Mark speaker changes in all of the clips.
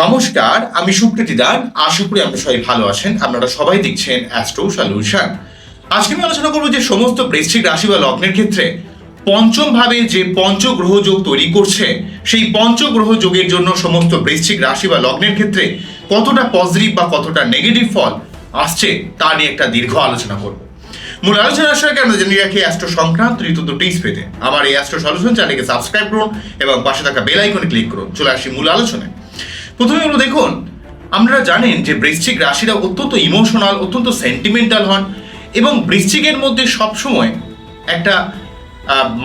Speaker 1: নমস্কার, আমি সুপ্রীতি দান আশা করি আপনারা সবাই ভালো আছেন। আপনারা সবাই দেখছেন অ্যাস্ট্রো সলিউশন আজকে আমি আলোচনা করব যে সমস্ত বৃশ্চিক রাশি বা লগ্নের ক্ষেত্রে পঞ্চম ভাবে যে পঞ্চগ্রহ যোগ তৈরি করছে, সেই পঞ্চগ্রহ যোগের জন্য সমস্ত বৃশ্চিক রাশি বা লগ্নের ক্ষেত্রে কতটা পজিটিভ বা কতটা নেগেটিভ ফল আসছে, তা নিয়ে একটা দীর্ঘ আলোচনা করব। মূল আলোচনা আসার আমরা জানিয়ে রাখি অ্যাস্ট্রো সংক্রান্ত ঋতু টিপস পেতে। আমার এই অ্যাস্ট্রো সলিউশন চ্যানেলকে সাবস্ক্রাইব করুন এবং পাশে থাকা বেল আইকনে ক্লিক করুন। চলে আসি মূল আলোচনায়। প্রথমে হলো দেখুন, আপনারা জানেন যে বৃশ্চিক রাশিরা অত্যন্ত ইমোশনাল অত্যন্ত সেন্টিমেন্টাল হন এবং বৃশ্চিকের মধ্যে সবসময় একটা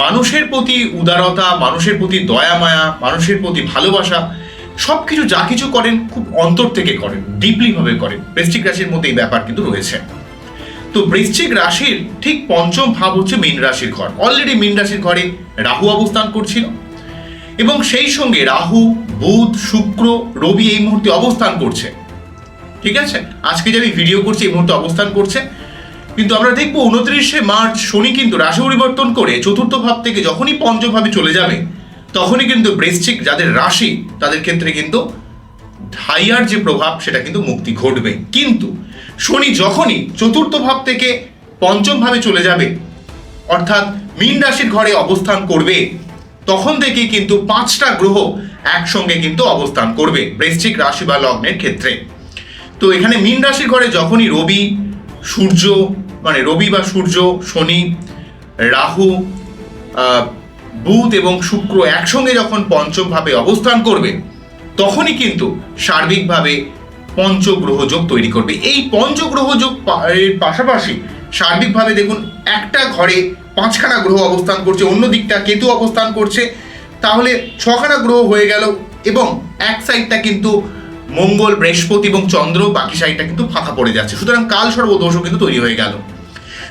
Speaker 1: মানুষের প্রতি উদারতা, মানুষের প্রতি দয়া মায়া, মানুষের প্রতি ভালোবাসা সব কিছু যা কিছু করেন খুব অন্তর থেকে করেন ডিপলিভাবে করেন। বৃশ্চিক রাশির মধ্যে এই ব্যাপার কিন্তু রয়েছে। তো বৃশ্চিক রাশির ঠিক পঞ্চম ভাব হচ্ছে মীন রাশির ঘর। অলরেডি মীন রাশির ঘরে রাহু অবস্থান করছিল। এবং সেই সঙ্গে রাহু, বুধ, শুক্র, রবি এই মুহূর্তে অবস্থান করছে। ঠিক আছে? আজকে যে আমি ভিডিও করছি, এই মুহূর্তে অবস্থান করছে। কিন্তু আমরা দেখব উনত্রিশে মার্চ, শনি কিন্তু রাশি পরিবর্তন করে চতুর্থ ভাব থেকে যখনই পঞ্চম ভাবে চলে যাবে, তখনই কিন্তু বৃশ্চিক যাদের রাশি, তাদের ক্ষেত্রে কিন্তু হাইয়ার যে প্রভাব, সেটা কিন্তু মুক্তি ঘটবে। কিন্তু শনি যখনই চতুর্থ ভাব থেকে পঞ্চম ভাবে চলে যাবে, অর্থাৎ মীন রাশির ঘরে অবস্থান করবে তখন থেকে কিন্তু পাঁচটা গ্রহ একসঙ্গে কিন্তু অবস্থান করবে বৃশ্চিক রাশি বা লগ্নের ক্ষেত্রে। তো এখানে মীন রাশির ঘরে যখনই রবি, সূর্য মানে রবি বা সূর্য, শনি, রাহু বুধ এবং শুক্র একসঙ্গে যখন পঞ্চমভাবে অবস্থান করবে, তখনই কিন্তু সার্বিকভাবে পঞ্চগ্রহ যোগ তৈরি করবে। এই পঞ্চগ্রহ যোগ এর পাশাপাশি সার্বিকভাবে দেখুন একটা ঘরে পাঁচখানা গ্রহ অবস্থান করছে, অন্য দিকটা কেতু অবস্থান করছে। তাহলে ছখানা গ্রহ হয়ে গেল এবং এক সাইডটা কিন্তু মঙ্গল, বৃহস্পতি এবং চন্দ্র, বাকি সাইডটা কিন্তু ফাঁকা পড়ে যাচ্ছে। সুতরাং কাল সর্বদোষও কিন্তু তৈরি হয়ে গেল।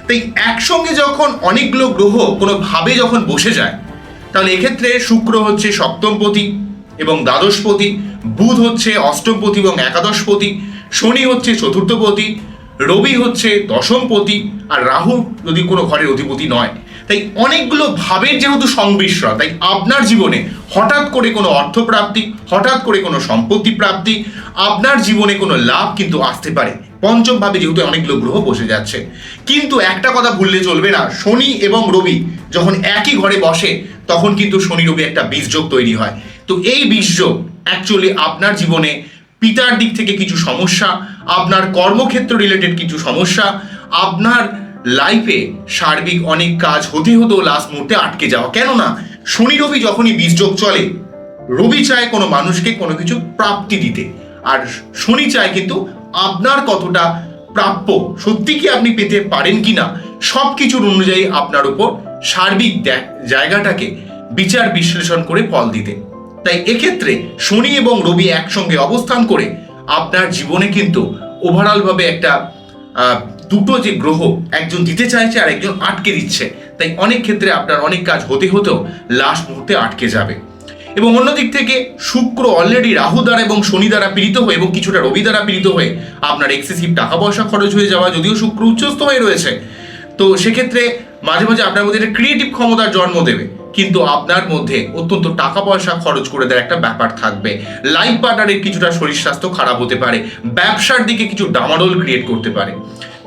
Speaker 1: তাই একসঙ্গে যখন অনেকগুলো গ্রহ কোনো ভাবে যখন বসে যায়, তাহলে এক্ষেত্রে শুক্র হচ্ছে সপ্তমপতি এবং দ্বাদশপতি, বুধ হচ্ছে অষ্টমপতি এবং একাদশপতি, শনি হচ্ছে চতুর্থপতি রবি হচ্ছে দশমপতি আর রাহু যদি কোনো ঘরের অধিপতি নয়। তাই অনেকগুলো ভাবের যেহেতু সংমিশ্রণ, তাই আপনার জীবনে হঠাৎ করে কোনো অর্থপ্রাপ্তি, হঠাৎ করে কোনো সম্পত্তি প্রাপ্তি, আপনার জীবনে কোনো লাভ কিন্তু আসতে পারে। পঞ্চম ভাবে যেহেতু অনেকগুলো গ্রহ বসে যাচ্ছে। কিন্তু একটা কথা ভুললে চলবে না, শনি এবং রবি যখন একই ঘরে বসে, তখন কিন্তু শনি রবি একটা বীজযোগ তৈরি হয়। তো এই বীজযোগ অ্যাকচুয়ালি আপনার জীবনে পিতার দিক থেকে কিছু সমস্যা আপনার কর্মক্ষেত্র রিলেটেড কিছু সমস্যা, আপনার লাইফে সার্বিক অনেক কাজ হতে হতেও লাস্ট মুহূর্তে আটকে যাওয়া। কেননা, শনি রবি যখনই বীজযোগ চলে, রবি চায় কোনো মানুষকে কোনো কিছু প্রাপ্তি দিতে। আর শনি চায় কিন্তু আপনার কতটা প্রাপ্য, সত্যি কি আপনি পেতে পারেন কি না সব কিছুর অনুযায়ী আপনার উপর সার্বিক জায়গাটাকে বিচার বিশ্লেষণ করে ফল দিতে। তাই এক্ষেত্রে শনি এবং রবি একসঙ্গে অবস্থান করে আপনার জীবনে কিন্তু ওভারঅলভাবে একটা দুটো যে গ্রহ, একজন দিতে চাইছে আর একজন আটকে দিচ্ছে। তাই অনেক ক্ষেত্রে আপনার অনেক কাজ হতে হতেও লাস্ট মুহূর্তে আটকে যাবে। এবং অন্যদিক থেকে শুক্র অলরেডি রাহু দ্বারা এবং শনি দ্বারা পীড়িত হয়ে এবং কিছুটা রবি দ্বারা পীড়িত হয়ে আপনার এক্সেসিভ টাকা পয়সা খরচ হয়ে যাওয়া, যদিও শুক্র উচ্চস্থ হয়ে রয়েছে। তো সেক্ষেত্রে মাঝে মাঝে আপনার মধ্যে একটা ক্রিয়েটিভ ক্ষমতার জন্ম দেবে। কিন্তু আপনার মধ্যে অত্যন্ত টাকা পয়সা খরচ করে দেওয়ার একটা ব্যাপার থাকবে। লাইফ পার্টনারের কিছুটা শরীর স্বাস্থ্য খারাপ হতে পারে। ব্যবসার দিকে কিছু ডামাডোল ক্রিয়েট করতে পারে।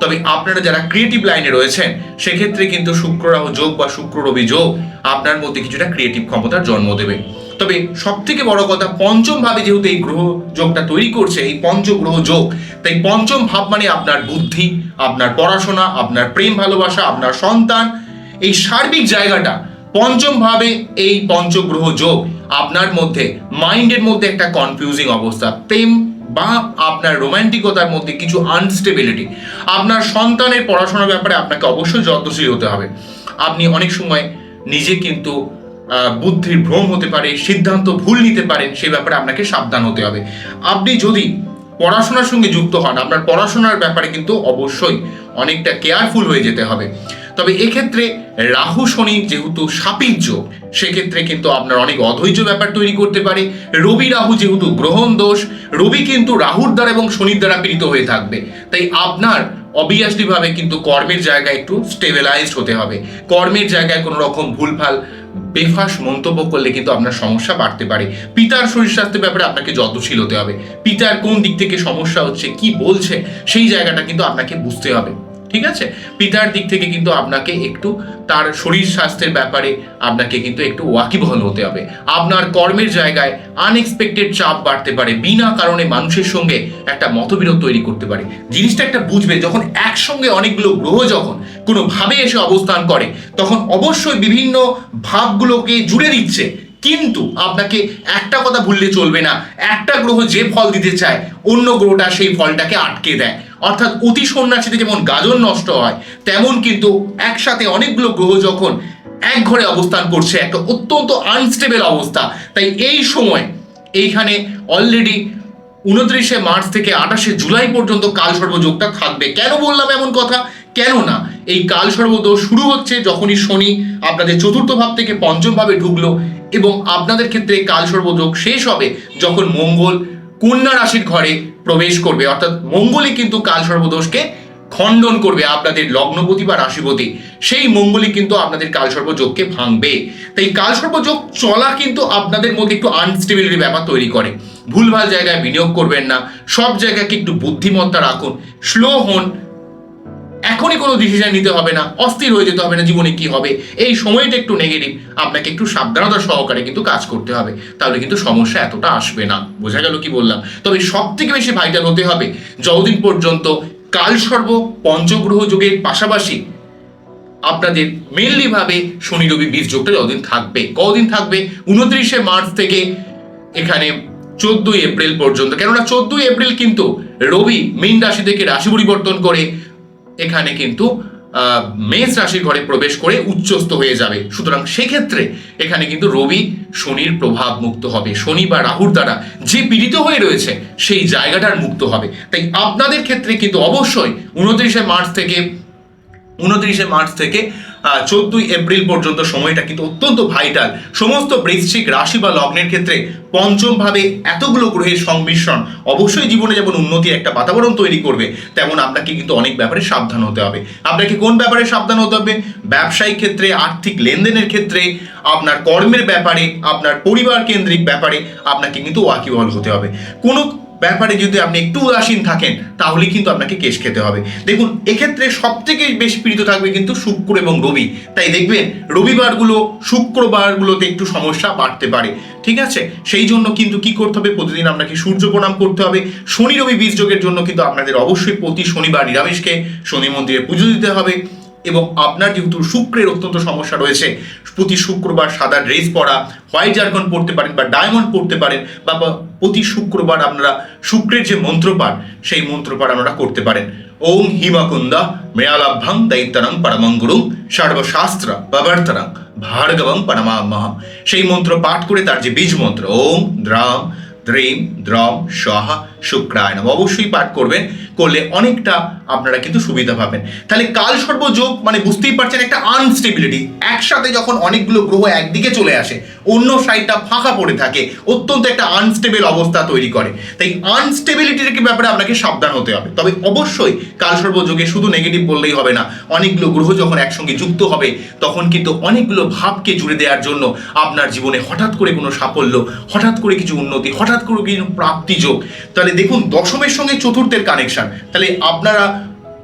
Speaker 1: তবে আপনারা যারা ক্রিয়েটিভ লাইনে রয়েছেন, সেক্ষেত্রে কিন্তু শুক্র রাহু যোগ বা শুক্র রবি যোগ আপনার মধ্যে কিছুটা ক্রিয়েটিভ ক্ষমতার জন্ম দেবে। তবে সব থেকে বড় কথা পঞ্চম ভাবে যেহেতু এই গ্রহ যোগটা তৈরি করছে, এই পঞ্চগ্রহ যোগ, তাই পঞ্চম ভাব মানে আপনার বুদ্ধি, আপনার পড়াশোনা, আপনার প্রেম ভালোবাসা, আপনার সন্তান। এই সার্বিক জায়গাটা পঞ্চম ভাবে এই পঞ্চগ্রহ যোগ, আপনার মধ্যে, মাইন্ডের মধ্যে একটা কনফিউজিং অবস্থা। প্রেম বা আপনার রোমান্টিকতার মধ্যে কিছু আনস্টেবিলিটি আপনার সন্তানের পড়াশোনার ব্যাপারে আপনাকে অবশ্যই যত্নশীল হতে হবে। আপনি অনেক সময় নিজে কিন্তু বুদ্ধির ভ্রম হতে পারে, সিদ্ধান্ত ভুল নিতে পারেন সেই ব্যাপারে আপনাকে সাবধান হতে হবে। আপনি যদি পড়াশোনার সঙ্গে যুক্ত হন, আপনার পড়াশোনার ব্যাপারে কিন্তু অবশ্যই অনেকটা কেয়ারফুল হয়ে যেতে হবে। তবে এক্ষেত্রে রাহু শনি যেহেতু সাপিক যোগ, সেক্ষেত্রে কিন্তু আপনার অনেক অধৈর্য ব্যাপার তৈরি করতে পারে। রবি রাহু যেহেতু গ্রহণ দোষ, রবি কিন্তু রাহুর দ্বারা এবং শনির দ্বারা পীড়িত হয়ে থাকবে। তাই আপনার অবভিয়াসলি ভাবে কিন্তু কর্মের জায়গায় একটু স্টেবিলাইজড হতে হবে। কর্মের জায়গায় কোনো রকম ভুলভাল বেফাস মন্তব্য করলে কিন্তু আপনার সমস্যা বাড়তে পারে। পিতার শরীর স্বাস্থ্যের ব্যাপারে আপনাকে যত্নশীল হতে হবে। পিতার কোন দিক থেকে সমস্যা হচ্ছে, কি বলছে, সেই জায়গাটা কিন্তু আপনাকে বুঝতে হবে। ঠিক আছে? পিতার দিক থেকে কিন্তু আপনাকে একটু তার শরীর স্বাস্থ্যের ব্যাপারে আপনাকে কিন্তু একটু ওয়াকিবহল হতে হবে। আপনার কর্মের জায়গায় আনএক্সপেক্টেড চাপ বাড়তে পারে, বিনা কারণে মানুষের সঙ্গে একটা মতবিরোধ তৈরি করতে পারে। জিনিসটা একটা বুঝবে, যখন একসঙ্গে অনেকগুলো গ্রহ যখন কোনো ভাবে এসে অবস্থান করে, তখন অবশ্যই বিভিন্ন ভাবগুলোকে জুড়ে দিচ্ছে। কিন্তু আপনাকে একটা কথা ভুললে চলবে না, একটা গ্রহ যে ফল দিতে চায়, অন্য গ্রহটা সেই ফলটাকে আটকে দেয়। অর্থাৎ অতি সন্ন্যাসীতে যেমন গাজন নষ্ট হয়, তেমন কিন্তু একসাথে অনেকগুলো গ্রহ যখন এক ঘরে অবস্থান করছে, একটা অত্যন্ত আনস্টেবল অবস্থা। তাই এই সময় এইখানে অলরেডি উনত্রিশে মার্চ থেকে আঠাশে জুলাই পর্যন্ত কাল সর্বযোগটা থাকবে। কেন বললাম এমন কথা? কেন না? এই কাল সর্বদোষ শুরু হচ্ছে যখনই শনি আপনাদের চতুর্থ ভাব থেকে পঞ্চম ভাবে ঢুকলো এবং আপনাদের ক্ষেত্রে কাল সর্বযোগ শেষ হবে যখন মঙ্গল, কন্যা রাশির ঘরে প্রবেশ করবে। অর্থাৎ মঙ্গলই কিন্তু কাল সর্বদোষকে খণ্ডন করবে আপনাদের লগ্নপতি বা রাশিপতি। সেই মঙ্গলই কিন্তু আপনাদের কালসর্পযোগকে ভাঙবে। তাই কালসর্পযোগ চলা কিন্তু আপনাদের মধ্যে একটু আনস্টেবিলিটি ব্যাপার তৈরি করে। ভুলভাল জায়গায় বিনিয়োগ করবেন না। সব জায়গাকে একটু বুদ্ধিমত্তা রাখুন। স্লো হন। এখনই কোনো ডিসিশন নিতে হবে না, অস্থির হয়ে যেতে হবে না জীবনে কি হবে। এই সময়টা একটু নেগেটিভ আপনাকে একটু সাবধানতা সহকারে কিন্তু কাজ করতে হবে, তাহলে কিন্তু সমস্যা এতটা আসবে না। বোঝা গেল কি বললাম? তবে সব থেকে বেশি ভাইটাল হতে হবে যতদিন পর্যন্ত কালসর্ব পঞ্চগ্রহ যোগের পাশাপাশি আপনাদের মেনলি ভাবে শনি, রবি, বীজ যোগটা যতদিন থাকবে কতদিন থাকবে? উনত্রিশে মার্চ থেকে এখানে চোদ্দই এপ্রিল পর্যন্ত। কেননা চোদ্দই এপ্রিল কিন্তু রবি, মীন রাশি থেকে রাশি পরিবর্তন করে এখানে কিন্তু মেষ রাশির ঘরে প্রবেশ করে উচ্চস্থ হয়ে যাবে। সুতরাং সেক্ষেত্রে এখানে কিন্তু রবি শনির প্রভাব মুক্ত হবে। শনি বা রাহুর দ্বারা যে পীড়িত হয়ে রয়েছে, সেই জায়গাটার মুক্ত হবে। তাই আপনাদের ক্ষেত্রে কিন্তু অবশ্যই উনত্রিশে মার্চ থেকে উনত্রিশে মার্চ থেকে চোদ্দই এপ্রিল পর্যন্ত সময়টা কিন্তু অত্যন্ত ভাইটাল সমস্ত বৃশ্চিক রাশি বা লগ্নের ক্ষেত্রে পঞ্চম ভাবে এতগুলো গ্রহের সংমিশ্রণ অবশ্যই জীবনে যেমন উন্নতির একটা বাতাবরণ তৈরি করবে, তেমন আপনাকে কিন্তু অনেক ব্যাপারে সাবধান হতে হবে। আপনাকে কোন ব্যাপারে সাবধান হতে হবে? ব্যবসায়িক ক্ষেত্রে, আর্থিক লেনদেনের ক্ষেত্রে, আপনার কর্মের ব্যাপারে, আপনার পরিবার কেন্দ্রিক ব্যাপারে আপনাকে কিন্তু ওয়াকিবহল হতে হবে। কোনো ব্যাপারে যদি আপনি একটু উদাসীন থাকেন, তাহলে কিন্তু আপনাকে কেস খেতে হবে। দেখুন, এক্ষেত্রে সব থেকে বেশি পীড়িত থাকবে কিন্তু শুক্র এবং রবি। তাই দেখবেন, রবিবারগুলো, শুক্রবারগুলোতে একটু সমস্যা বাড়তে পারে। ঠিক আছে? সেই জন্য কিন্তু কি করতে হবে? প্রতিদিন আপনাকে সূর্য প্রণাম করতে হবে। শনি, রবি, বীজ যোগের জন্য কিন্তু আপনাদের অবশ্যই প্রতি শনিবার নিরামিষকে শনি মন্দিরে পুজো দিতে হবে। এবং আপনার যেহেতু শুক্রের অত্যন্ত সমস্যা রয়েছে, প্রতি শুক্রবার সাদা ড্রেস পরা, হোয়াইট জার্কন পড়তে পারেন বা ডায়মন্ড পড়তে পারেন, বা প্রতি শুক্রবার আপনারা শুক্রের যে মন্ত্রপাঠ, সেই মন্ত্রপাঠ আপনারা করতে পারেন। ওম হিমাকুন্দা মৃয়ালাভ্যাং দৈত্যরং পরমঙ্গুরুং সর্বশাস্ত্র বাবর্তরং ভার্গবং পরমামহম সেই মন্ত্র পাঠ করে তার যে বীজ মন্ত্র, ওম, দ্রাম, দ্রেম, দ্রম, সহা শুক্রায় নম অবশ্যই পাঠ করবেন, করলে অনেকটা আপনারা কিন্তু সুবিধা পাবেন। তাহলে কাল সর্বযোগ মানে বুঝতেই পারছেন একটা আনস্টেবিলিটি একসাথে যখন অনেকগুলো গ্রহ একদিকে চলে আসে, অন্য সাইডটা ফাঁকা পড়ে থাকে, অত্যন্ত একটা আনস্টেবল অবস্থা তৈরি করে। তাই আনস্টেবিলিটির ব্যাপারে আপনাকে সাবধান হতে হবে। তবে অবশ্যই কাল সর্বযোগে শুধু নেগেটিভ বললেই হবে না, অনেকগুলো গ্রহ যখন একসঙ্গে যুক্ত হবে, তখন কিন্তু অনেকগুলো ভাবকে জুড়ে দেওয়ার জন্য আপনার জীবনে হঠাৎ করে কোনো সাফল্য, হঠাৎ করে কিছু উন্নতি, হঠাৎ করে কিছু প্রাপ্তি যোগ। তাহলে দেখুন, দশমের সঙ্গে চতুর্থের কানেকশন তাহলে আপনারা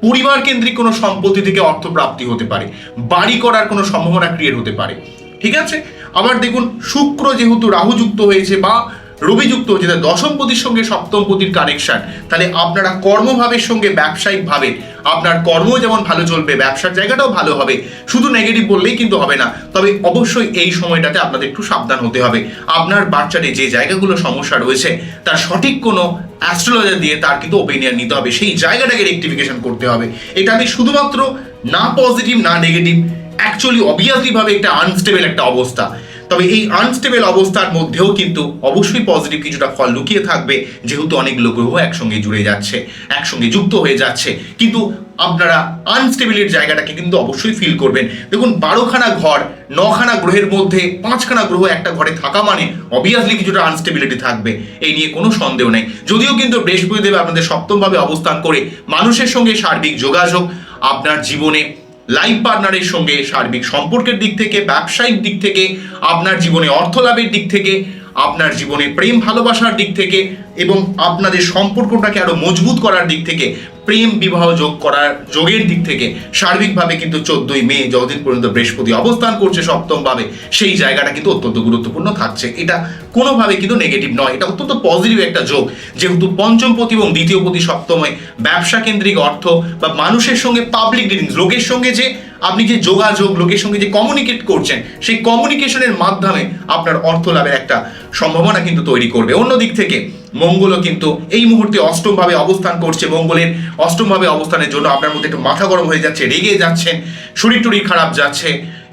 Speaker 1: পরিবার কেন্দ্রিক কোনো সম্পত্তি থেকে অর্থ প্রাপ্তি হতে পারে, বাড়ি করার কোনো সম্ভাবনা ক্রিয়েট হতে পারে। ঠিক আছে? আবার দেখুন, শুক্র যেহেতু রাহু যুক্ত হয়েছে বা রবি যুক্ত হচ্ছে তাহলে দশমপতির সঙ্গে সপ্তমপতির কানেকশন তাহলে আপনারা কর্মভাবের সঙ্গে ব্যবসায়িক ভাবে, আপনার কর্ম যেমন ভালো চলবে, ব্যবসার জায়গাটাও ভালো হবে। শুধু নেগেটিভ বললেই কিন্তু হবে না, তবে অবশ্যই এই সময়টাতে আপনাদের একটু সাবধান হতে হবে। আপনার বাচ্চাটি যে জায়গাগুলো সমস্যা রয়েছে, তার সঠিক কোনো অ্যাস্ট্রোলজার দিয়ে তার কিন্তু ওপিনিয়ন নিতে হবে। সেই জায়গাটাকে রেক্টিফিকেশন করতে হবে। এটা আমি শুধুমাত্র না পজিটিভ না নেগেটিভ অ্যাকচুয়ালি অবভিয়াসলি ভাবে একটা আনস্টেবল একটা অবস্থা। তবে এই আনস্টেবল অবস্থার মধ্যেও কিন্তু অবশ্যই পজিটিভ কিছুটা ফল লুকিয়ে থাকবে, যেহেতু অনেকগুলো গ্রহ একসঙ্গে জুড়ে যাচ্ছে, একসঙ্গে যুক্ত হয়ে যাচ্ছে। কিন্তু আপনারা আনস্টেবিলিটির জায়গাটাকে কিন্তু অবশ্যই ফিল করবেন। দেখুন, বারোখানা ঘর, নখানা গ্রহের মধ্যে পাঁচখানা গ্রহ একটা ঘরে থাকা মানে অবভিয়াসলি কিছুটা আনস্টেবিলিটি থাকবে। এই নিয়ে কোনো সন্দেহ নেই। যদিও কিন্তু বৃহস্পতিদেব আপনাদের সপ্তমভাবে অবস্থান করে মানুষের সঙ্গে সার্বিক যোগাযোগ, আপনার জীবনে লাইফ পার্টনারের সঙ্গে সার্বিক সম্পর্কের দিক থেকে, ব্যবসায়িক দিক থেকে, আপনার জীবনে অর্থ লাভের দিক থেকে আপনার জীবনে প্রেম ভালোবাসার দিক থেকে এবং আপনাদের সম্পর্কটাকে আরও মজবুত করার দিক থেকে, প্রেম বিবাহ যোগ করার যোগের দিক থেকে সার্বিকভাবে কিন্তু চোদ্দই মে যতদিন পর্যন্ত বৃহস্পতি অবস্থান করছে সপ্তমভাবে, সেই জায়গাটা কিন্তু অত্যন্ত গুরুত্বপূর্ণ থাকছে। এটা কোনোভাবে কিন্তু নেগেটিভ নয়, এটা অত্যন্ত পজিটিভ একটা যোগ। যেহেতু পঞ্চমপতি এবং দ্বিতীয়পতি সপ্তমে ব্যবসা কেন্দ্রিক অর্থ বা মানুষের সঙ্গে পাবলিক ডিলিংস লোকের সঙ্গে যে আপনি যে যোগাযোগ, লোকের সঙ্গে যে কমিউনিকেট করছেন, সেই কমিউনিকেশনের মাধ্যমে আপনার অর্থ লাভের একটা সম্ভাবনা কিন্তু তৈরি করবে। অন্য দিক থেকে, মঙ্গলও কিন্তু এই মুহূর্তে অষ্টমভাবে অবস্থান করছে। মঙ্গলের অষ্টমভাবে অবস্থানের জন্য আপনার মধ্যে একটু মাথা গরম হয়ে যাচ্ছে, রেগে যাচ্ছেন শরীর টরীর খারাপ যাচ্ছে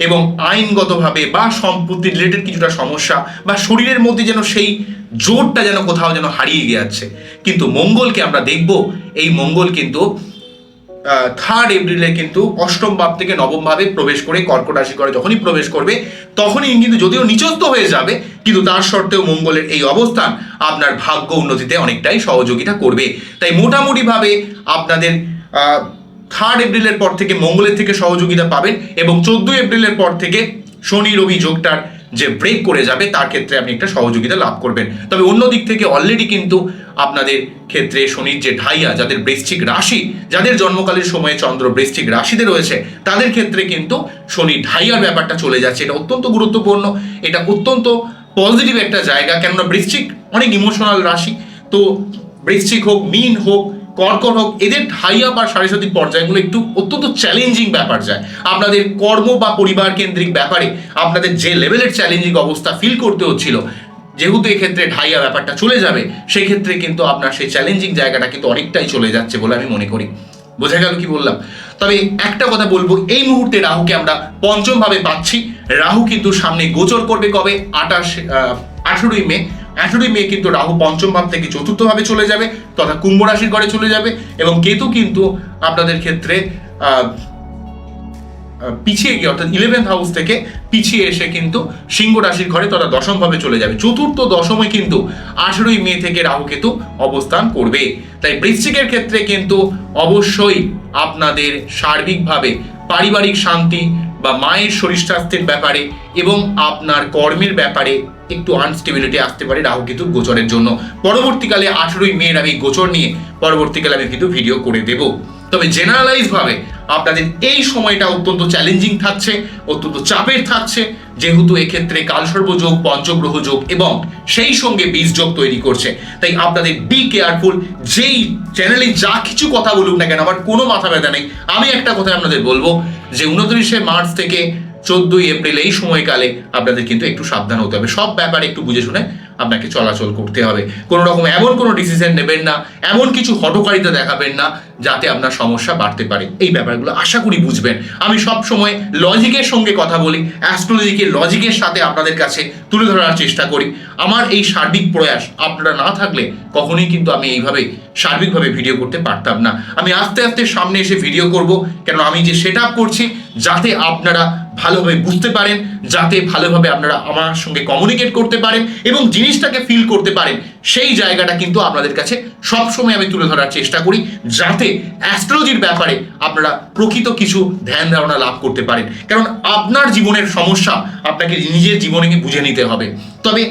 Speaker 1: এবং আইনগতভাবে বা সম্পত্তি রিলেটেড কিছুটা সমস্যা বা শরীরের মধ্যে যেন সেই জোরটা যেন কোথাও যেন হারিয়ে যাচ্ছে। কিন্তু মঙ্গলকে আমরা দেখব, এই মঙ্গল কিন্তু থার্ড এপ্রিলে কিন্তু অষ্টম ভাব থেকে নবম ভাবে প্রবেশ করে কর্কট রাশি করে যখনই প্রবেশ করবে, তখনই কিন্তু যদিও নিচস্ত হয়ে যাবে, কিন্তু তার সত্ত্বেও মঙ্গলের এই অবস্থান আপনার ভাগ্য উন্নতিতে অনেকটাই সহযোগিতা করবে। তাই মোটামুটিভাবে আপনাদের থার্ড এপ্রিলের পর থেকে মঙ্গলের থেকে সহযোগিতা পাবেন এবং চোদ্দোই এপ্রিলের পর থেকে শনি রবি যোগটার যে ব্রেক করে যাবে, তার ক্ষেত্রে আপনি একটা সহযোগিতা লাভ করবেন। তবে অন্য দিক থেকে অলরেডি কিন্তু আপনাদের ক্ষেত্রে শনির যে ঢাইয়া, যাদের বৃশ্চিক রাশি, যাদের জন্মকালের সময়ে চন্দ্র বৃশ্চিক রাশিতে রয়েছে, তাদের ক্ষেত্রে কিন্তু শনি ঢাইয়ার ব্যাপারটা চলে যাচ্ছে। এটা অত্যন্ত গুরুত্বপূর্ণ, এটা অত্যন্ত পজিটিভ একটা জায়গা, কেননা বৃশ্চিক অনেক ইমোশনাল রাশি। তো বৃশ্চিক হোক মিন হোক কর্কট হোক, এদের ঢাইয়া বা সারিসাতিক পর্যায়গুলো একটু অত্যন্ত চ্যালেঞ্জিং ব্যাপার যায়। আপনাদের কর্ম বা পরিবার কেন্দ্রিক ব্যাপারে আপনাদের যে লেভেলের চ্যালেঞ্জিং অবস্থা ফিল করতে হচ্ছিল, যেহেতু এক্ষেত্রে ঢাইয়া ব্যাপারটা চলে যাবে, সেক্ষেত্রে কিন্তু আপনার সেই চ্যালেঞ্জিং জায়গাটা কিন্তু অনেকটাই চলে যাচ্ছে বলে আমি মনে করি। বোঝা গেল কি বললাম? তবে একটা কথা বলব, এই মুহূর্তে রাহুকে আমরা পঞ্চম ভাবে পাচ্ছি। রাহু কিন্তু সামনে গোচর করবে কবে? আঠাশ আঠেরোই মে। আঠেরোই মে কিন্তু রাহু পঞ্চম ভাব থেকে চতুর্থ ভাবে চলে যাবে, তথা কুম্ভ রাশির ঘরে চলে যাবে, এবং কেতু কিন্তু আপনাদের ক্ষেত্রে পিছিয়ে গিয়ে, অর্থাৎ ইলেভেন্থ হাউস থেকে পিছিয়ে এসে কিন্তু সিংহ রাশির ঘরে তথা দশম ভাবে চলে যাবে। চতুর্থ দশমে কিন্তু আঠেরোই মে থেকে রাহু কেতু অবস্থান করবে। তাই বৃশ্চিকের ক্ষেত্রে কিন্তু অবশ্যই আপনাদের সার্বিকভাবে পারিবারিক শান্তি বা মায়ের শরীর স্বাস্থ্যের ব্যাপারে এবং আপনার কর্মের ব্যাপারে একটু আনস্টেবিলিটি আসতে পারে রাহু গোচরের জন্য। পরবর্তীকালে আঠেরোই মেয়ের আমি গোচর নিয়ে পরবর্তীকালে আমি কিন্তু ভিডিও করে দেব। তবে জেনারেলাইজ ভাবে আপনাদের এই সময়টা অত্যন্ত চ্যালেঞ্জিং থাকছে, অত্যন্ত চাপের থাকছে। যেহেতু এক্ষেত্রে কালসর্প যোগ পঞ্চগ্রহ যোগ এবং সেই সঙ্গে বীজ যোগ তৈরি করছে। তাই আপনাদের বি কেয়ারফুল যেই চ্যানেলে যা কিছু কথা বলুক না কেন, আমার কোনো মাথা ব্যথা নেই। আমি একটা কথা আপনাদের বলব, যে উনত্রিশে মার্চ থেকে চোদ্দই এপ্রিল এই সময়কালে আপনাদের কিন্তু একটু সাবধান হতে হবে। সব ব্যাপারে একটু বুঝে শুনে আপনাকে চলাচল করতে হবে। কোনো রকম এমন কোনো ডিসিশন নেবেন না, এমন কিছু হটকারিতা দেখাবেন না যাতে আপনার সমস্যা বাড়তে পারে। এই ব্যাপারগুলো আশা করি বুঝবেন। আমি সব সময় লজিকের সঙ্গে কথা বলি অ্যাস্ট্রোলজিকে লজিকের সাথে আপনাদের কাছে তুলে ধরার চেষ্টা করি। আমার এই সার্বিক প্রয়াস আপনারা না থাকলে কখনোই কিন্তু আমি এইভাবে সার্বিকভাবে ভিডিও করতে পারতাম না। আমি আস্তে আস্তে সামনে এসে ভিডিও করব কেন আমি যে সেট করছি, যাতে আপনারা ভালোভাবে বুঝতে পারেন, যাতে ভালোভাবে আপনারা আমার সঙ্গে কমিউনিকেট করতে পারেন এবং জিনিসটাকে ফিল করতে পারেন, সেই জায়গাটা কিন্তু আপনাদের কাছে সবসময় আমি তুলে ধরার চেষ্টা করি, যাতে অ্যাস্ট্রোলজির ব্যাপারে আপনারা প্রকৃত কিছু ধ্যান ধারণা লাভ করতে পারেন। কারণ আপনার জীবনের সমস্যা আপনাকে নিজের জীবনে বুঝে নিতে হবে। তবে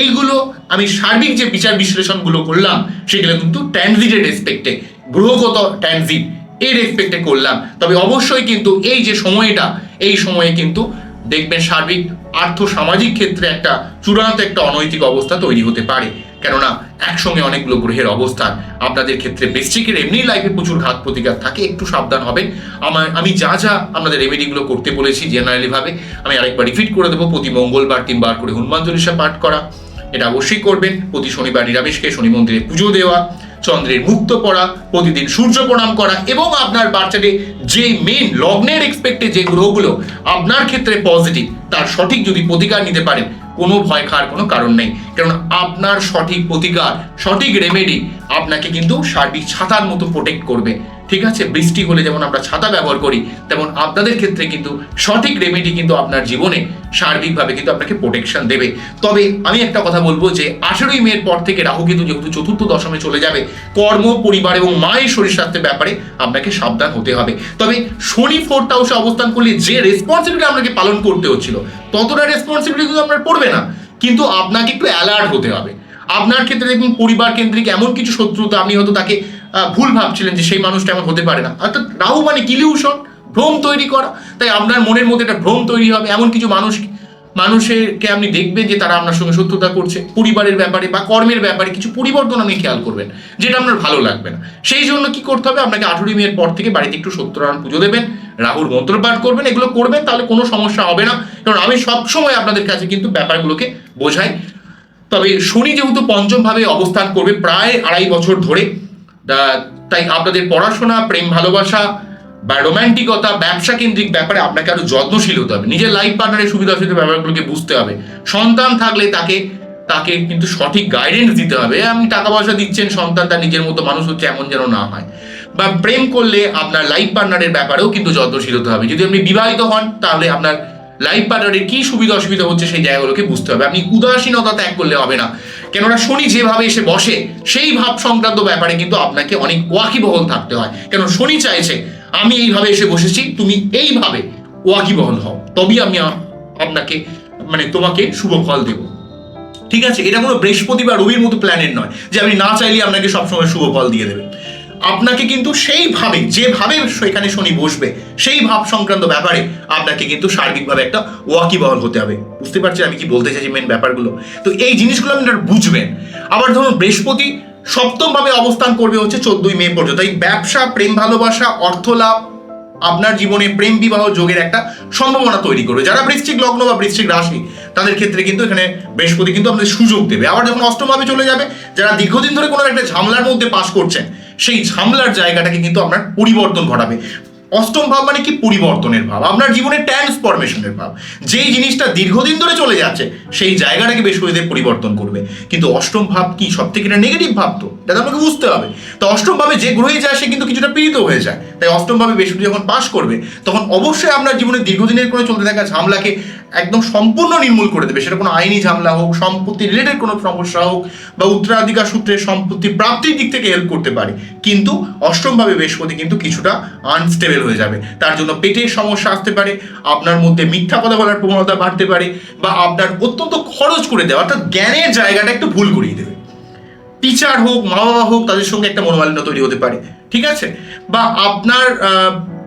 Speaker 1: এইগুলো আমি সার্বিক যে বিচার বিশ্লেষণগুলো করলাম, সেগুলো কিন্তু ট্যানজিটের রেসপেক্টে গ্রহগত ট্যানজিট এই রেসপেক্টে করলাম। তবে অবশ্যই কিন্তু এই যে সময়টা, এই সময়ে কিন্তু দেখবেন সার্বিক আর্থ সামাজিক ক্ষেত্রে একটা চূড়ান্ত একটা অনৈতিক অবস্থা তৈরি হতে পারে। কেননা একসঙ্গে অনেকগুলো গ্রহের অবস্থান, আপনাদের ক্ষেত্রে বৃশ্চিকের এমনি লাইফে প্রচুর ঘাত প্রতিঘাত থাকে, একটু সাবধান হবেন। আমার, আমি যা যা আপনাদের রেমেডিগুলো করতে বলেছি জেনারেলি ভাবে আমি আরেকবার রিপিট করে দেবো। প্রতি মঙ্গলবার তিনবার করে হনুমান চল্লিশা পাঠ করা। এটা অবশ্যই করবেন। প্রতি শনিবার নিরামিষকে শনি মন্দিরে পুজো দেওয়া। চন্দ্রের মুক্ত পড়া, প্রতিদিন সূর্য প্রণাম করা এবং আপনার বাচ্চাদের যে মেন লগ্নের এক্সপেক্টে যে গ্রহগুলো আপনার ক্ষেত্রে পজিটিভ তার সঠিক যদি প্রতিকার নিতে পারেন, কোনো ভয় খাওয়ার কোনো কারণ নেই। কারণ আপনার সঠিক প্রতিকার, সঠিক রেমেডি আপনাকে কিন্তু সার্বিক ছাতার মতো প্রোটেক্ট করবে। ঠিক আছে? বৃষ্টি হলে যেমন আমরা ছাতা ব্যবহার করি, তেমন আপনাদের ক্ষেত্রে কিন্তু সঠিক রেমেডি কিন্তু আপনার জীবনে সার্বিকভাবে কিন্তু আপনাকে প্রোটেকশন দেবে। তবে আমি একটা কথা বলব যে, আঠেরোই মেয়ের পর থেকে রাহু কিন্তু যেহেতু চতুর্থ দশমে চলে যাবে, কর্ম, পরিবার এবং মায়ের শরীর স্বাস্থ্যের ব্যাপারে আপনাকে সাবধান হতে হবে। তবে শনি ফোর্থ হাউসে অবস্থান করলে যে রেসপন্সিবিলিটি আপনাকে পালন করতে হচ্ছিল, ততটা রেসপন্সিবিলিটি কিন্তু আপনার পড়বে না। কিন্তু আপনাকে একটু অ্যালার্ট হতে হবে। আপনার ক্ষেত্রে দেখুন, পরিবার কেন্দ্রিক এমন কিছু শত্রুতা, আপনি হয়তো তাকে ভুল ভাবছিলেন যে সেই মানুষটা এমন হতে পারে না। অর্থাৎ রাহু মানে কিলিউশন ভ্রম তৈরি করা। তাই আপনার মনের মধ্যে একটা ভ্রম তৈরি হবে। এমন কিছু মানুষ, মানুষেরকে আপনি দেখবেন যে তারা আপনার সঙ্গে শত্রুতা করছে। পরিবারের ব্যাপারে বা কর্মের ব্যাপারে কিছু পরিবর্তন আপনি খেয়াল করবেন, যেটা আপনার ভালো লাগবে না। সেই জন্য কি করতে হবে? আপনাকে আঠেরোই মেয়ের পর থেকে বাড়িতে একটু সত্যনারায়ণ পুজো দেবেন, রাহুর মন্ত্রপাঠ করবেন, এগুলো করবেন, তাহলে কোনো সমস্যা হবে না। কারণ আমি সবসময় আপনাদের কাছে কিন্তু ব্যাপারগুলোকে বোঝাই। তবে শনি যেহেতু পঞ্চমভাবে অবস্থান করবে প্রায় আড়াই বছর ধরে তাই আপনাদের পড়াশোনা, প্রেম, ভালোবাসা বা রোমান্টিকতা ব্যবসা কেন্দ্রিক ব্যাপারে আপনাকে আরও যত্নশীল হতে হবে। নিজের লাইফ পার্টনারের সুবিধা অসুবিধা ব্যাপারগুলোকে বুঝতে হবে। সন্তান থাকলে তাকে তাকে কিন্তু সঠিক গাইডেন্স দিতে হবে। আপনি টাকা পয়সা দিচ্ছেন, সন্তান তার নিজের মতো মানুষ হচ্ছে এমন যেন না হয়। বা প্রেম করলে আপনার লাইফ পার্টনারের ব্যাপারেও কিন্তু যত্নশীল হতে হবে। যদি আপনি বিবাহিত হন, তাহলে আপনার লাইফ পার্টনারের কি সুবিধা অসুবিধা হচ্ছে সেই জায়গাগুলোকে বুঝতে হবে। আপনি উদাসীনতা ত্যাগ করলে হবে না। কেননা শনি যেভাবে এসে বসে, সেই ভাব সংক্রান্ত ব্যাপারে কিন্তু আপনাকে অনেক ওয়াকিবহল থাকতে হয়। কেন শনি চাইছে, আমি এইভাবে এসে বসেছি, তুমি এইভাবে ওয়াকিবহল হও। তবেই আমি আপনাকে মানে তোমাকে শুভ ফল দেবো। ঠিক আছে? এটা কোনো বৃহস্পতি বা রবির মতো প্ল্যানের নয় যে আপনি না চাইলে আপনাকে সবসময় শুভ ফল দিয়ে দেবে। আপনাকে কিন্তু সেইভাবে, যেভাবে সেখানে শনি বসবে, সেই ভাব সংক্রান্ত ব্যাপারে আপনাকে কিন্তু সার্বিকভাবে একটা ওয়াকিবহল হতে হবে। বুঝতে পারছি আমি কি বলতে চাইছি মেন ব্যাপারগুলো? তো এই জিনিসগুলো আপনারা বুঝবেন। আবার ধরুন বৃহস্পতি সপ্তমভাবে অবস্থান করবে হচ্ছে চোদ্দই মে পর্যন্ত। এই ব্যবসা, প্রেম ভালোবাসা অর্থ লাভ আপনার জীবনে প্রেম বিবাহ যোগের একটা সম্ভাবনা তৈরি করবে। যারা বৃশ্চিক লগ্ন বা বৃশ্চিক রাশি, তাদের ক্ষেত্রে কিন্তু এখানে বৃহস্পতি কিন্তু আপনাদের সুযোগ দেবে। আবার যখন অষ্টমভাবে চলে যাবে, যারা দীর্ঘদিন ধরে কোনো একটা ঝামলার মধ্যে পাশ করছেন, সেই ঝামলার জায়গাটাকে কিন্তু আপনার পরিবর্তন ঘটাবে। অষ্টম ভাব মানে কি পরিবর্তনের ভাব? আপনার জীবনে ট্রান্সফরমেশনের ভাব। যেই জিনিসটা দীর্ঘদিন ধরে চলে যাচ্ছে, সেই জায়গাটাকে দিয়ে পরিবর্তন করবে। কিন্তু অষ্টম ভাব কি সব থেকে এটা নেগেটিভ ভাব তো? এটা আপনাকে বুঝতে হবে। তো অষ্টম ভাবে যে গ্রহে যায়, সে কিন্তু কিছুটা পীড়িত হয়ে যায়। তাই অষ্টম ভাবে বৃহস্পতি যখন পাশ করবে, তখন অবশ্যই আপনার জীবনে দীর্ঘদিনের কোনো চলতে থাকা ঝামেলাকে একদম সম্পূর্ণ নির্মূল করে দেবে। সেটা কোনো আইনি ঝামেলা হোক, সম্পত্তি রিলেটেড কোনো সমস্যা হোক, বা উত্তরাধিকার সূত্রে সম্পত্তি প্রাপ্তির দিক থেকে হেল্প করতে পারে। কিন্তু অষ্টমভাবে বৃহস্পতি কিন্তু কিছুটা আনস্টেবল হয়ে যাবে। তার জন্য পেটের সমস্যা আসতে পারে, আপনার মধ্যে মিথ্যা কথা বলার প্রবণতা বাড়তে পারে, বা আপনার অত্যন্ত খরচ করে দেওয়া, অর্থাৎ জ্ঞানের জায়গাটা একটু ভুল করিয়ে দেবে। টিচার হোক মা বাবা হোক, তাদের সঙ্গে একটা মনোমালিন্য তৈরি হতে পারে, ঠিক আছে? বা আপনার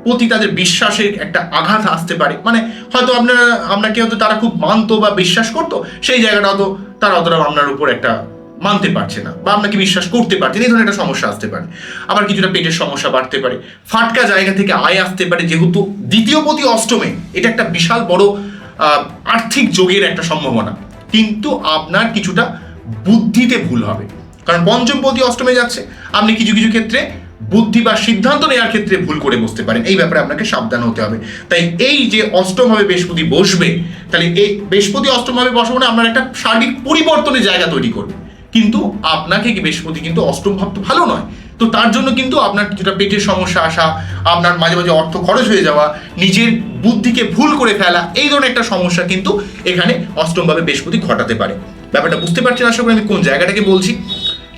Speaker 1: প্রতি তাদের বিশ্বাসের একটা আঘাত আসতে পারে। মানে হয়তো আপনারা, আপনাকে হয়তো তারা খুব মানতো বা বিশ্বাস করতো, সেই জায়গাটা হয়তো তারা অতটা আপনার উপর একটা মানতে পারছে না বা আপনাকে বিশ্বাস করতে পারছে না, এই ধরনের একটা সমস্যা আসতে পারে। আবার কিছুটা পেটের সমস্যা বাড়তে পারে। ফাটকা জায়গা থেকে আয় আসতে পারে, যেহেতু দ্বিতীয় পতি অষ্টমে এটা একটা বিশাল বড় আর্থিক যোগের একটা সম্ভাবনা। কিন্তু আপনার কিছুটা বুদ্ধিতে ভুল হবে। কারণ পঞ্চমপতি অষ্টমে যাচ্ছে, আপনি কিছু কিছু ক্ষেত্রে বুদ্ধি বা সিদ্ধান্ত নেওয়ার ক্ষেত্রে ভুল করে বসতে পারেন। এই ব্যাপারে আপনাকে সাবধান হতে হবে। তাই এই যে অষ্টমভাবে বৃহস্পতি বসবে, তাহলে এই বৃহস্পতি অষ্টমভাবে বসবো না, আপনার একটা সার্বিক পরিবর্তনের জায়গা তৈরি করবে। কিন্তু আপনাকে কি বৃহস্পতি কিন্তু অষ্টম ভাব তো ভালো নয়। তো তার জন্য কিন্তু আপনার কিছুটা পেটের সমস্যা আসা, আপনার মাঝে মাঝে অর্থ খরচ হয়ে যাওয়া, নিজের বুদ্ধিকে ভুল করে ফেলা, এই ধরনের একটা সমস্যা কিন্তু এখানে অষ্টমভাবে বৃহস্পতি ঘটাতে পারে। ব্যাপারটা বুঝতে পারছেন আশা করি আমি কোন জায়গাটাকে বলছি?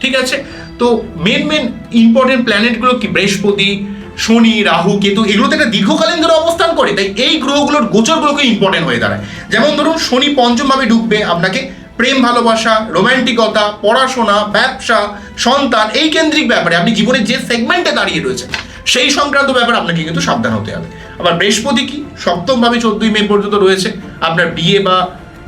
Speaker 1: ঠিক আছে? তো মেন মেন ইম্পর্টেন্ট প্ল্যানেটগুলো কি? বৃহস্পতি, শনি, রাহু, কেতু, এগুলোতে একটা দীর্ঘকালীন ধরে অবস্থান করে। তাই এই গ্রহগুলোর গোচরগুলোকে ইম্পর্টেন্ট হয়ে দাঁড়ায়। যেমন ধরুন, শনি পঞ্চমভাবে ঢুকবে আপনাকে প্রেম ভালোবাসা, রোমান্টিকতা, পড়াশোনা, ব্যবসা, সন্তান, এই কেন্দ্রিক ব্যাপারে আপনি জীবনের যে সেগমেন্টে দাঁড়িয়ে রয়েছে সেই সংক্রান্ত ব্যাপারে আপনাকে কিন্তু সাবধান হতে হবে। আবার বৃহস্পতি কি? সপ্তমভাবে চোদ্দই মে পর্যন্ত রয়েছে, আপনার বিয়ে বা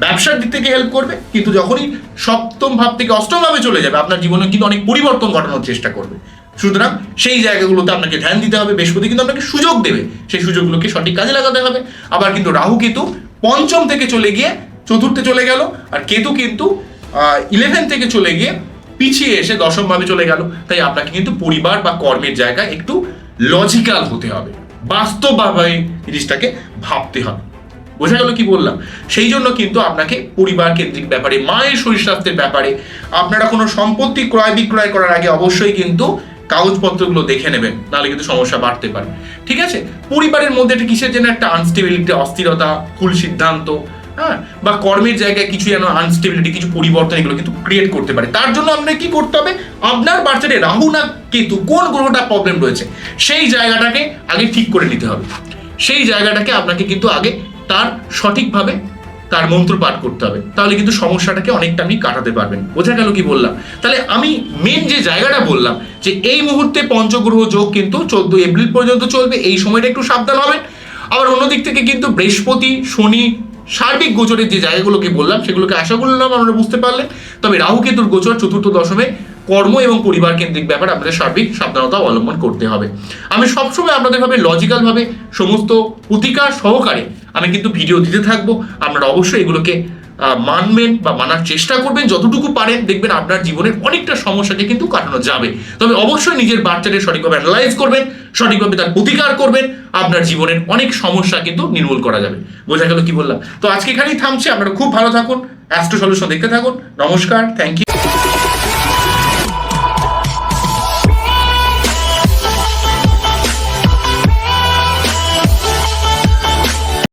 Speaker 1: ব্যবসার দিক থেকে হেল্প করবে, কিন্তু যখনই সপ্তম ভাব থেকে অষ্টম ভাবে চলে যাবে, আপনার জীবনে কিন্তু অনেক পরিবর্তন ঘটানোর চেষ্টা করবে। সুতরাং সেই জায়গাগুলোতে আপনাকে ধ্যান দিতে হবে, বৃহস্পতি কিন্তু আপনাকে সুযোগ দেবে, সেই সুযোগগুলোকে সঠিক কাজে লাগাতে হবে। আবার কিন্তু রাহু কিন্তু পঞ্চম থেকে চলে গিয়ে চতুর্থে চলে গেল, আর কেতু কিন্তু ইলেভেন থেকে চলে গিয়ে পিছিয়ে এসে দশম ভাবে চলে গেল। তাই আপনাকে কিন্তু পরিবার বা কর্মের জায়গায় একটু লজিক্যাল হতে হবে। বাস্তবভাবে জিনিসটাকে ভাবতে হবে। বোঝা গেল কি বললাম? সেই জন্য কিন্তু আপনাকে পরিবার কেন্দ্রিক ব্যাপারে, মায়ের শরীর স্বাস্থ্যের ব্যাপারে আপনারা কোনো সম্পত্তি ক্রয় বিক্রয় করার আগে অবশ্যই কিন্তু কাগজপত্রগুলো দেখে নেবেন, নাহলে কিন্তু সমস্যা বাড়তে পারে। ঠিক আছে? পরিবারের মধ্যে একটা কিসের যেন একটা আনস্টেবিলিটি অস্থিরতা, ভুল সিদ্ধান্ত হ্যাঁ বা কর্মের জায়গায় কিছু যেন আনস্টেবিলিটি কিছু পরিবর্তন এগুলো কিন্তু ক্রিয়েট করতে পারে। তার জন্য আপনাকে কি করতে হবে? আপনার বাচ্চাটে রাহু না কেতু কোন গ্রহটা প্রবলেম রয়েছে, সেই জায়গাটাকে আগে ঠিক করে নিতে হবে। সেই জায়গাটাকে আপনাকে কিন্তু আগে তার সঠিকভাবে তার মন্ত্র পাঠ করতে হবে। তাহলে কিন্তু সমস্যাটাকে অনেকটা আপনি কাটাতে পারবেন। বোঝা গেল কি বললাম? তাহলে আমি মেন যে জায়গাটা বললাম, যে এই মুহূর্তে পঞ্চগ্রহ যোগ কিন্তু চোদ্দ এপ্রিল পর্যন্ত চলবে, এই সময়টা একটু সাবধান হবেন। আবার অন্যদিক থেকে কিন্তু বৃহস্পতি, শনি সার্বিক গোচরের যে জায়গাগুলোকে বললাম, সেগুলোকে আশা করলাম আমরা বুঝতে পারলে। তবে রাহু কেতুর গোচর চতুর্থ দশমে কর্ম এবং পরিবার কেন্দ্রিক ব্যাপারে আপনাদের সার্বিক সাবধানতা অবলম্বন করতে হবে। আমি সবসময় আপনাদের ভাবে লজিক্যাল ভাবে সমস্ত প্রতিকার সহকারে আমি কিন্তু ভিডিও দিতে থাকব। আপনারা অবশ্যই এগুলোকে মানবেন বা মানার চেষ্টা করবেন, যতটুকু পারেন, দেখবেন আপনার জীবনের অনেকটা সমস্যাকে কিন্তু কাটানো যাবে। তবে অবশ্যই নিজের বাচ্চাকে সঠিকভাবে অ্যানালাইজ করবেন, সঠিকভাবে তার প্রতিকার করবেন, আপনার জীবনের অনেক সমস্যা কিন্তু নির্মূল করা যাবে। বোঝা গেল কি বললাম? তো আজকে এখানেই থামছে, আপনারা খুব ভালো থাকুন অ্যাস্ট্রো সলিউশন দেখতে থাকুন। নমস্কার থ্যাংক ইউ